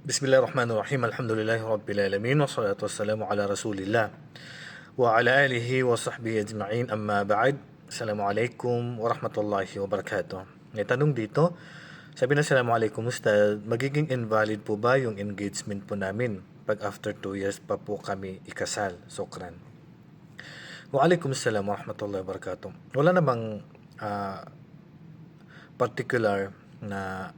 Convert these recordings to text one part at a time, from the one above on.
Bismillahirrahmanirrahim. Alhamdulillahi Rabbil Alamin. Wassalatu wassalamu ala Rasulillah. Wa ala alihi wa sahbihi ajma'in. Amma ba'd. Assalamualaikum warahmatullahi wabarakatuh. May tanong dito. Sabi na Assalamualaikum Ustad, magiging invalid po ba yung engagement po namin pag after 2 years pa po kami ikasal? Sukran. Waalaikum salam warahmatullahi wabarakatuh. Wala namang ah, particular na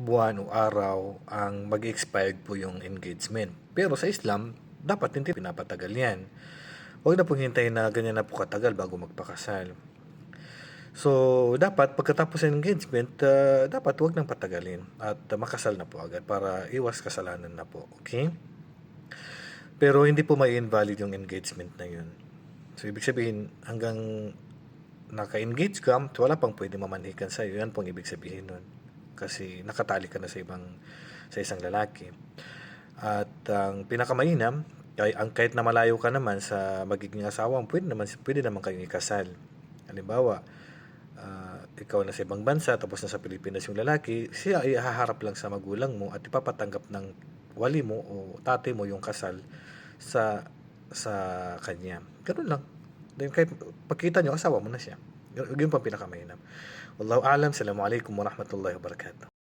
buwan o araw ang mag-expired po yung engagement. Pero sa Islam, dapat hindi pinapatagal yan. Huwag na pong hintayin na ganyan na po katagal bago magpakasal. So, dapat pagkatapos ng engagement, ah, dapat huwag nang patagalin at ah, makasal na po agad para iwas kasalanan na po. Okay? Pero hindi po may invalid yung engagement na yun. So, ibig sabihin, hanggang naka-engage ka, wala pang pwede mamanhikan sa'yo. Yan pong ibig sabihin nun. Kasi nakatali ka na sa ibang sa isang lalaki. At ang pinakamainam, kay ang kahit na malayo ka naman sa magiging asawa, pwede naman pwede naman kayong ikasal. Halimbawa, ah, ikaw na sa ibang bansa tapos nasa Pilipinas yung lalaki, siya ay haharap lang sa magulang mo at ipapatanggap ng wali mo o tatay mo yung kasal sa sa kanya. Ganun lang. Then kahit pagkita nyo, asawa mo na siya. جيم بامب ينقع ما ينام والله أعلم. السلام عليكم ورحمة الله وبركاته.